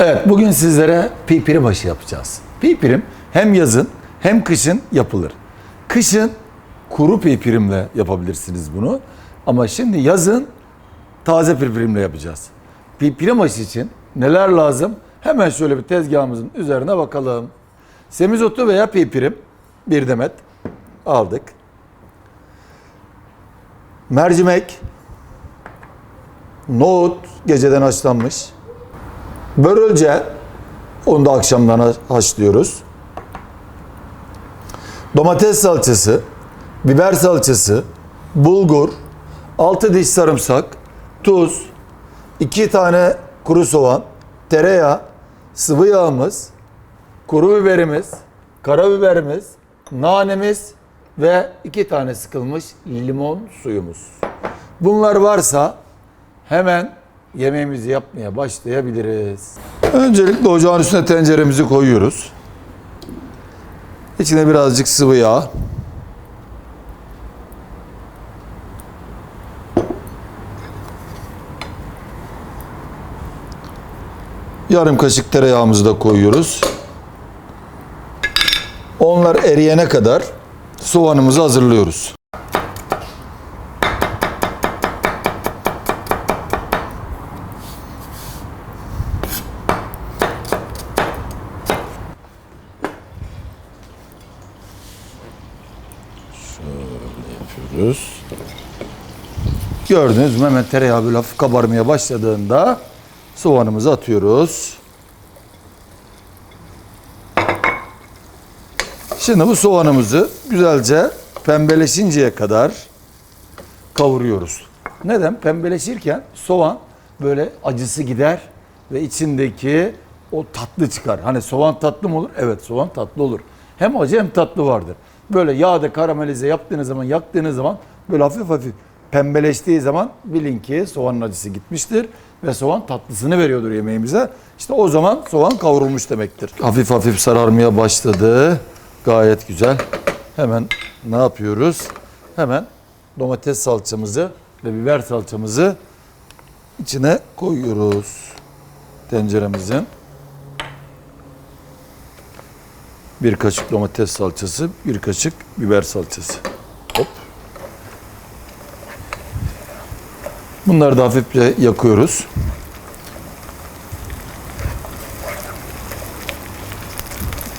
Evet bugün sizlere pipiri başı yapacağız. Pipirim hem yazın hem kışın yapılır. Kışın kuru pipirimle yapabilirsiniz bunu. Ama şimdi yazın taze pipirimle yapacağız. Pipirim başı için neler lazım? Hemen şöyle bir tezgahımızın üzerine bakalım. Semizotu veya pipirim bir demet aldık. Mercimek, nohut geceden haşlanmış. Börülce, onu da akşamdan ha- haşlıyoruz. Domates salçası, biber salçası, bulgur, 6 diş sarımsak, tuz, 2 tane kuru soğan, tereyağı, sıvı yağımız, kuru biberimiz, karabiberimiz, nanemiz ve 2 tane sıkılmış limon suyumuz. Bunlar varsa hemen yemeğimizi yapmaya başlayabiliriz. Öncelikle ocağın üstüne tenceremizi koyuyoruz. İçine birazcık sıvı yağ. Yarım kaşık tereyağımızı da koyuyoruz. Onlar eriyene kadar soğanımızı hazırlıyoruz. yapıyoruz. Gördünüz mü hemen tereyağı böyle hafif kabarmaya başladığında soğanımızı atıyoruz. Şimdi bu soğanımızı güzelce pembeleşinceye kadar kavuruyoruz. Neden? Pembeleşirken soğan böyle acısı gider ve içindeki o tatlı çıkar. Hani soğan tatlı mı olur? Evet soğan tatlı olur. Hem acı hem tatlı vardır. Böyle yağda karamelize yaptığınız zaman, yaktığınız zaman böyle hafif hafif pembeleştiği zaman bilin ki soğanın acısı gitmiştir ve soğan tatlısını veriyordur yemeğimize. İşte o zaman soğan kavrulmuş demektir. Hafif hafif sararmaya başladı. Gayet güzel. Hemen ne yapıyoruz? Hemen domates salçamızı ve biber salçamızı içine koyuyoruz. Tenceremizin. Bir kaşık domates salçası, bir kaşık biber salçası. Bunları da hafifçe yakıyoruz.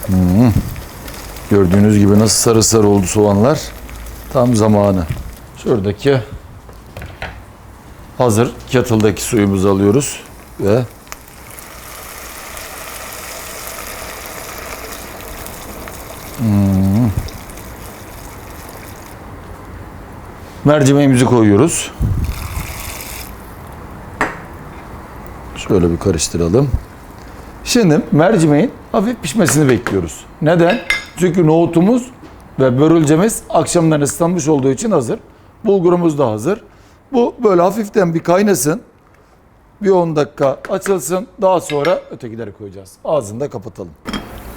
Hmm. Gördüğünüz gibi nasıl sarı sarı oldu soğanlar. Tam zamanı. Şuradaki hazır kettle'daki suyumuzu alıyoruz ve Hmm. mercimeğimizi koyuyoruz. Şöyle bir karıştıralım. Şimdi mercimeğin hafif pişmesini bekliyoruz. Neden? Çünkü nohutumuz ve börülcemiz akşamdan ıslanmış olduğu için hazır. Bulgurumuz da hazır. Bu böyle hafiften bir kaynasın. Bir 10 dakika açılsın. Daha sonra ötekileri koyacağız. Ağzını da kapatalım.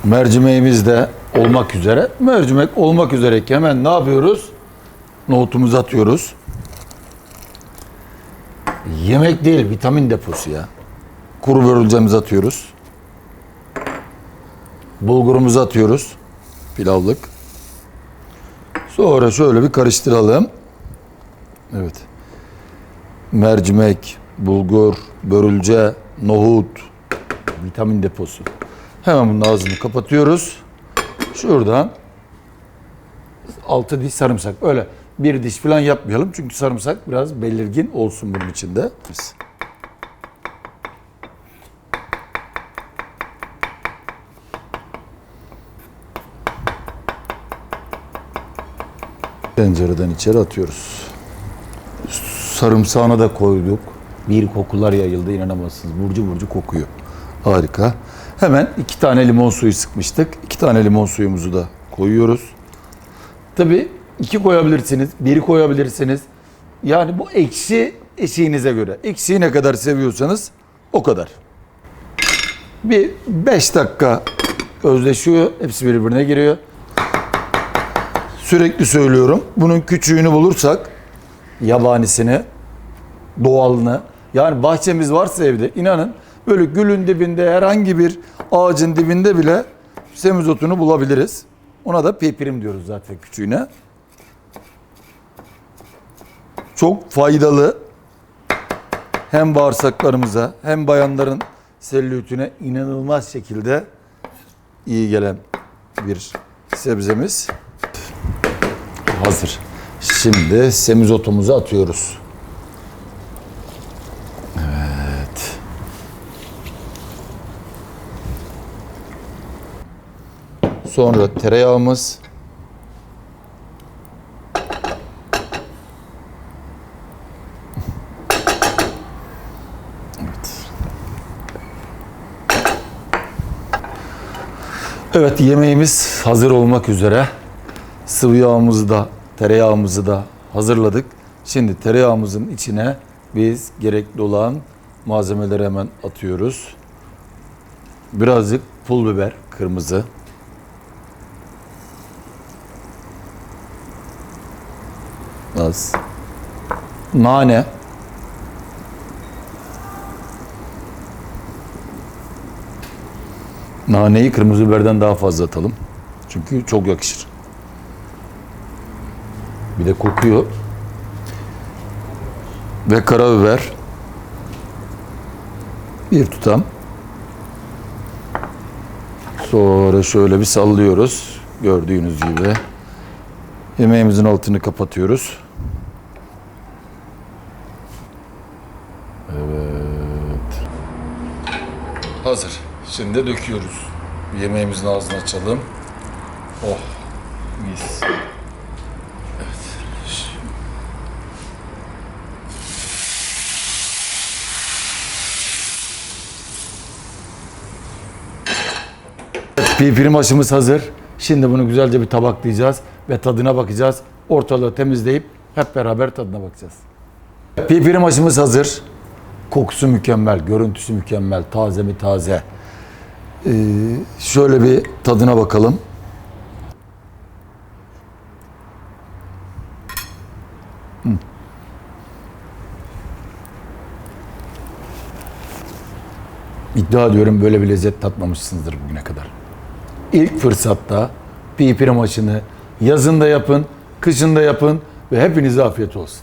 Mercimeğimiz de olmak üzere. Mercimek olmak üzereyken hemen ne yapıyoruz? Nohutumuzu atıyoruz. Yemek değil, vitamin deposu ya. Kuru börülcemizi atıyoruz. Bulgurumuzu atıyoruz. Pilavlık. Sonra şöyle bir karıştıralım. Evet. Mercimek, bulgur, börülce, nohut, vitamin deposu. Hemen bunun ağzını kapatıyoruz. Şuradan 6 diş sarımsak. Öyle bir diş falan yapmayalım. Çünkü sarımsak biraz belirgin olsun bunun içinde. Biz. Tencereden içeri atıyoruz. Sarımsağını da koyduk. Bir kokular yayıldı inanamazsınız. Burcu burcu kokuyor. Harika. Hemen iki tane limon suyu sıkmıştık. İki tane limon suyumuzu da koyuyoruz. Tabii iki koyabilirsiniz, biri koyabilirsiniz. Yani bu ekşi eşiğinize göre. Ekşiyi ne kadar seviyorsanız o kadar. Bir 5 dakika özleşiyor. Hepsi birbirine giriyor. Sürekli söylüyorum. Bunun küçüğünü bulursak yabanisini, doğalını yani bahçemiz varsa evde inanın Böyle gülün dibinde herhangi bir ağacın dibinde bile semizotunu bulabiliriz. Ona da pepirim diyoruz zaten küçüğüne. Çok faydalı hem bağırsaklarımıza hem bayanların sellütüne inanılmaz şekilde iyi gelen bir sebzemiz. Hazır. Şimdi semizotumuzu atıyoruz. Evet. Sonra tereyağımız. Evet. Evet yemeğimiz hazır olmak üzere. Sıvı yağımızı da tereyağımızı da hazırladık. Şimdi tereyağımızın içine biz gerekli olan malzemeleri hemen atıyoruz. Birazcık pul biber kırmızı. Az. Nane. Naneyi kırmızı biberden daha fazla atalım. Çünkü çok yakışır. Bir de kokuyor. Ve karabiber. Bir tutam. Sonra şöyle bir sallıyoruz. Gördüğünüz gibi. Yemeğimizin altını kapatıyoruz. Evet. Hazır. Şimdi döküyoruz. Yemeğimizin ağzını açalım. Oh. Mis. Pipirim aşımız hazır. Şimdi bunu güzelce bir tabaklayacağız ve tadına bakacağız. Ortalığı temizleyip hep beraber tadına bakacağız. Pipirim aşımız hazır. Kokusu mükemmel, görüntüsü mükemmel, taze mi taze. Ee, şöyle bir tadına bakalım. Hmm. İddia ediyorum böyle bir lezzet tatmamışsınızdır bugüne kadar. İlk fırsatta pipirim aşını yazında yapın, kışında yapın ve hepinize afiyet olsun.